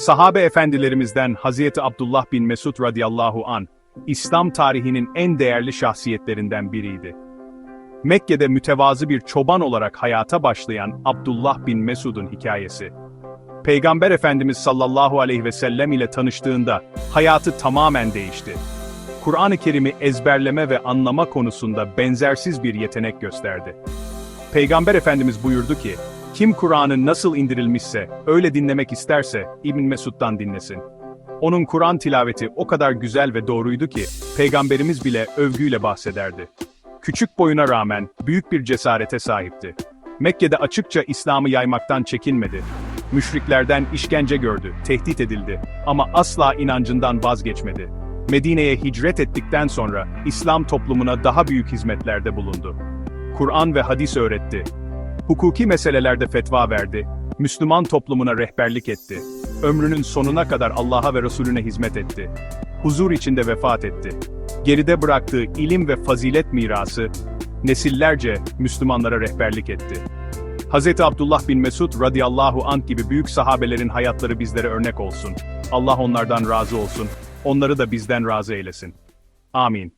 Sahabe efendilerimizden Hazreti Abdullah bin Mesud radıyallahu an, İslam tarihinin en değerli şahsiyetlerinden biriydi. Mekke'de mütevazı bir çoban olarak hayata başlayan Abdullah bin Mesud'un hikayesi. Peygamber Efendimiz sallallahu aleyhi ve sellem ile tanıştığında hayatı tamamen değişti. Kur'an-ı Kerim'i ezberleme ve anlama konusunda benzersiz bir yetenek gösterdi. Peygamber Efendimiz buyurdu ki, kim Kur'an'ı nasıl indirilmişse, öyle dinlemek isterse İbn Mesud'dan dinlesin. Onun Kur'an tilaveti o kadar güzel ve doğruydu ki, Peygamberimiz bile övgüyle bahsederdi. Küçük boyuna rağmen büyük bir cesarete sahipti. Mekke'de açıkça İslam'ı yaymaktan çekinmedi. Müşriklerden işkence gördü, tehdit edildi ama asla inancından vazgeçmedi. Medine'ye hicret ettikten sonra İslam toplumuna daha büyük hizmetlerde bulundu. Kur'an ve hadis öğretti. Hukuki meselelerde fetva verdi. Müslüman toplumuna rehberlik etti. Ömrünün sonuna kadar Allah'a ve Resulüne hizmet etti. Huzur içinde vefat etti. Geride bıraktığı ilim ve fazilet mirası, nesillerce Müslümanlara rehberlik etti. Hz. Abdullah bin Mesud radıyallahu anh gibi büyük sahabelerin hayatları bizlere örnek olsun. Allah onlardan razı olsun, onları da bizden razı eylesin. Amin.